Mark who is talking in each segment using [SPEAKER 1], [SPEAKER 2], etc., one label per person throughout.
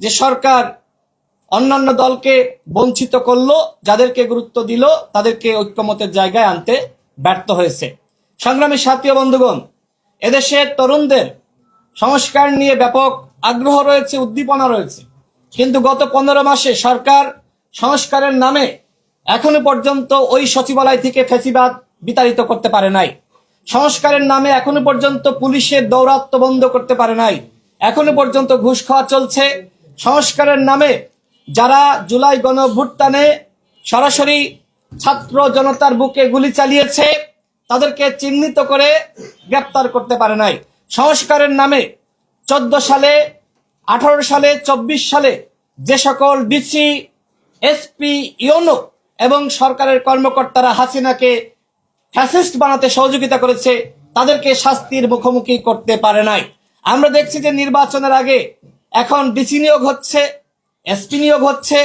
[SPEAKER 1] যে সরকার অন্যান্য দলকে বঞ্চিত করল, যাদেরকে গুরুত্ব দিল, তাদেরকে ঐক্যমতের জায়গায় আনতে ব্যর্থ হয়েছে। সংগ্রামী সাথী বন্ধুগণ, এদেশের তরুণদের সংস্কার নিয়ে ব্যাপক আগ্রহ রয়েছে, উদ্দীপনা রয়েছে। কিন্তু গত পনেরো মাসে সরকার সংস্কারের নামে এখনও পর্যন্ত ওই সচিবালয় থেকে ফেসিবাদ বিতাড়িত করতে পারে নাই। সংস্কারের নামে এখনও পর্যন্ত পুলিশের দৌরাত্ম বন্ধ করতে পারে নাই। এখনও পর্যন্ত ঘুষ খাওয়া চলছে। সংস্কারের নামে যারা জুলাই গণভুত্থানে সরাসরি ছাত্র জনতার বুকে গুলি চালিয়েছে, তাদেরকে চিহ্নিত করে গ্রেপ্তার করতে পারে নাই। সংস্কারের নামে চোদ্দ সালে, আঠারো সালে, চব্বিশ সালে যে সকল ডিসি, এসপি, ইউনো এবং সরকারের কর্মকর্তারা হাসিনাকে ফ্যাসিস্ট বানাতে সহযোগিতা করেছে, তাদেরকে শাস্তির মুখোমুখি করতে পারে নাই। আমরা দেখছি যে নির্বাচনের আগে এখন ডিসি নিয়োগ হচ্ছে, এসপি নিয়োগ হচ্ছে,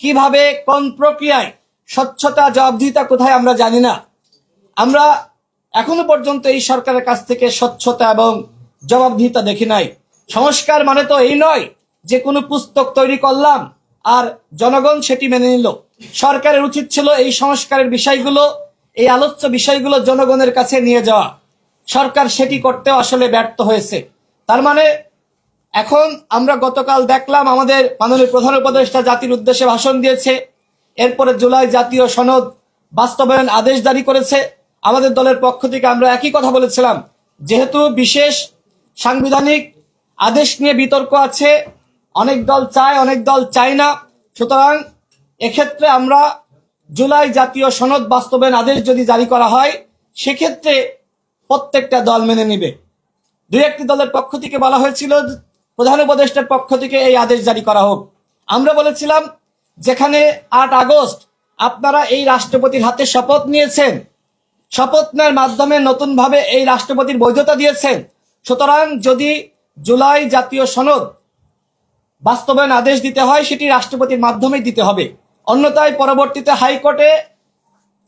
[SPEAKER 1] কীভাবে, কোন প্রক্রিয়ায়, স্বচ্ছতা, জবাবদিহিতা কোথায় আমরা জানি না। আমরা এখনও পর্যন্ত এই সরকারের কাছ থেকে স্বচ্ছতা এবং জবাবদিহিতা দেখি নাই। সংস্কার মানে তো এই নয় যে কোনো পুস্তক তৈরি করলাম আর জনগণ সেটি মেনে নিল। সরকারের উচিত ছিল এই সংস্কারের বিষয়গুলো, এই আলোচ্য বিষয়গুলো জনগণের কাছে নিয়ে যাওয়া। সরকার সেটি করতেও আসলে ব্যর্থ হয়েছে। তার মানে এখন আমরা গতকাল দেখলাম আমাদের মাননীয় প্রধান উপদেষ্টা জাতির উদ্দেশ্যে ভাষণ দিয়েছে। এরপরে জুলাই জাতীয় সনদ বাস্তবায়ন আদেশ জারি করেছে। আমাদের দলের পক্ষ থেকে আমরা একই কথা বলেছিলাম। যেহেতু বিশেষ সাংবিধানিক আদেশ নিয়ে বিতর্ক আছে, অনেক দল চায়, অনেক দল চায় না। সুতরাং এক্ষেত্রে আমরা জুলাই জাতীয় সনদ বাস্তবায়ন আদেশ যদি জারি করা হয়, সেক্ষেত্রে প্রত্যেকটা দল মেনে নিবে। দুই একটি দলের পক্ষ থেকে বলা হয়েছিল প্রধান উপদেষ্টার পক্ষ থেকে এই আদেশ জারি করা হোক। আমরা বলেছিলাম, যেখানে আট আগস্ট আপনারা এই রাষ্ট্রপতির হাতে শপথ নিয়েছেন শপথ নেওয়ার মাধ্যমে নতুনভাবে এই রাষ্ট্রপতির বৈধতা দিয়েছেন। সুতরাং যদি জুলাই জাতীয় সনদ বাস্তবায়ন আদেশ দিতে হয়, সেটি রাষ্ট্রপতির মাধ্যমেই দিতে হবে। অন্যথায় পরবর্তীতে হাইকোর্টে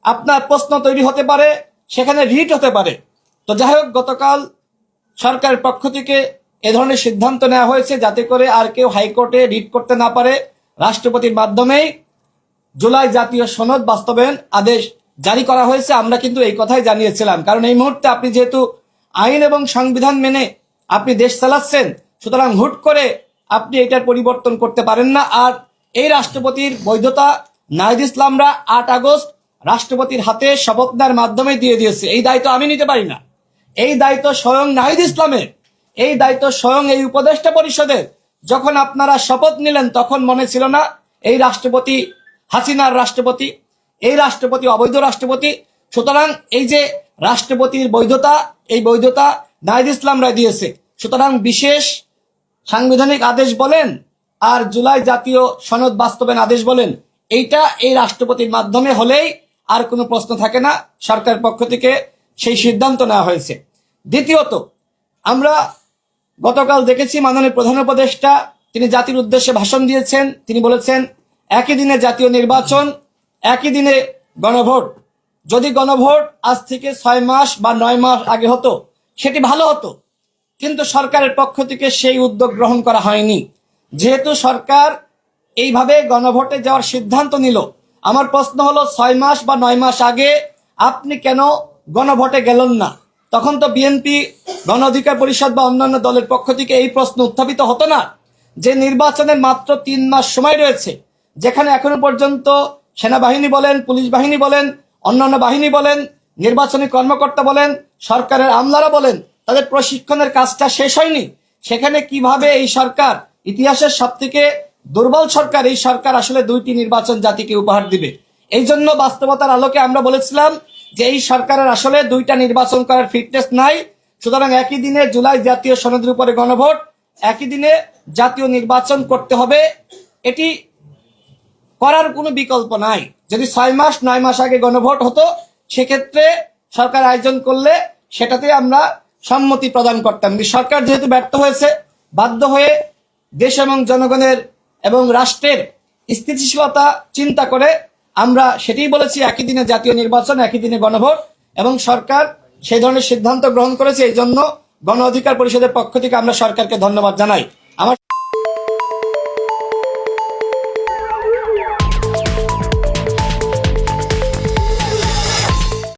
[SPEAKER 1] আপনার প্রশ্ন তৈরি হতে পারে, সেখানে রিট হতে পারে। তো যাই হোক, গতকাল সরকারের পক্ষ থেকে এ ধরনের সিদ্ধান্ত নেওয়া হয়েছে যাতে করে আর কেউ হাইকোর্টে রিট করতে না পারে। রাষ্ট্রপতির মাধ্যমেই জুলাই জাতীয় সনদ বাস্তবায়ন আদেশ জারি করা হয়েছে। আমরা কিন্তু এই কথাই জানিয়েছিলাম। কারণ এই মুহূর্তে আপনি যেহেতু আইন এবং সংবিধান মেনে আপনি দেশ চালাচ্ছেন, সুতরাং হুট করে আপনি এটার পরিবর্তন করতে পারেন না। আর এই রাষ্ট্রপতির বৈধতা নাহিদ ইসলামরা আট আগস্ট রাষ্ট্রপতির হাতে শপথ নেওয়ার মাধ্যমে দিয়ে দিয়েছে। এই দায়িত্ব আমি নিতে পারি না। এই দায়িত্ব স্বয়ং নাহিদ ইসলামের। এই দায়িত্ব স্বয়ং এই উপদেষ্টা পরিষদের। যখন আপনারা শপথ নিলেন, তখন মনে ছিল না, এই রাষ্ট্রপতি হাসিনার রাষ্ট্রপতি, এই রাষ্ট্রপতি অবৈধ রাষ্ট্রপতি। সুতরাং এই যে রাষ্ট্রপতির বৈধতা, এই বৈধতা নাহিদ ইসলামরা দিয়েছে। সুতরাং বিশেষ সাংবিধানিক আদেশ বলেন আর জুলাই জাতীয় সনদ বাস্তবায়ন আদেশ বলেন, এইটা এই রাষ্ট্রপতির মাধ্যমে হলেই আর কোনো প্রশ্ন থাকে না। সরকারের পক্ষ থেকে সেই সিদ্ধান্ত নেওয়া হয়েছে। দ্বিতীয়ত, আমরা গতকাল দেখেছি মাননীয় প্রধান উপদেষ্টা, তিনি জাতির উদ্দেশ্যে ভাষণ দিয়েছেন। তিনি বলেছেন, একই দিনে জাতীয় নির্বাচন, একই দিনে গণভোট। যদি গণভোট আজ থেকে ছয় মাস বা নয় মাস আগে হতো, সেটি ভালো হতো। কিন্তু সরকারের পক্ষ থেকে সেই উদ্যোগ গ্রহণ করা হয়নি। যেহেতু সরকার এইভাবে গণভোটে যাওয়ার সিদ্ধান্ত নিল, আমার প্রশ্ন হলো, ছয় মাস বা নয় মাস আগে আপনি কেন গণভোটে গেলেন না? তখন তো বিএনপি গণ অধিকার পরিষদ বা অন্যান্য দলের পক্ষ থেকে এই প্রশ্ন উত্থাপিত হতো না। যে নির্বাচনের মাত্র তিন মাস সময় রয়েছে, যেখানে এখনও পর্যন্ত সেনাবাহিনী বলেন, পুলিশ বাহিনী বলেন, অন্যান্য বাহিনী বলেন, নির্বাচনী কর্মকর্তা বলেন, সরকারের আমলারা বলেন, তাদের প্রশিক্ষণের কাজটা শেষ হয়নি। সেখানে কীভাবে এই সরকার, ইতিহাসের সব থেকে দুর্বল সরকার, এই সরকার আসলে দুইটি নির্বাচন জাতিকে উপহার দিবে। এই জন্য বাস্তবতার আলোকে আমরা বলেছিলাম যে এই সরকারের আসলে দুইটা নির্বাচন করার ফিটনেস নাই, সুতরাং একই দিনে জুলাই জাতীয় সনদের উপরে গণভোট, একই দিনে জাতীয় নির্বাচন করতে হবে, এটি করার কোনো বিকল্প নাই। যদি ছয় মাস, নয় মাস আগে গণভোট হতো, সেক্ষেত্রে সরকার আয়োজন করলে সেটাতে আমরা সম্মতি প্রদান করতাম। সরকার যেহেতু ব্যর্থ হয়েছে, বাধ্য হয়ে দেশ এবং জনগণের এবং রাষ্ট্রের স্থিতিশীলতা চিন্তা করে আমরা সেটাই বলেছি, একই দিনে জাতীয় নির্বাচন, একই দিনে গণভোট, এবং সরকার সেই ধরনের সিদ্ধান্ত গ্রহণ করেছে, এই জন্য গণ অধিকার পরিষদের পক্ষ থেকে আমরা সরকারকে ধন্যবাদ জানাই। আমার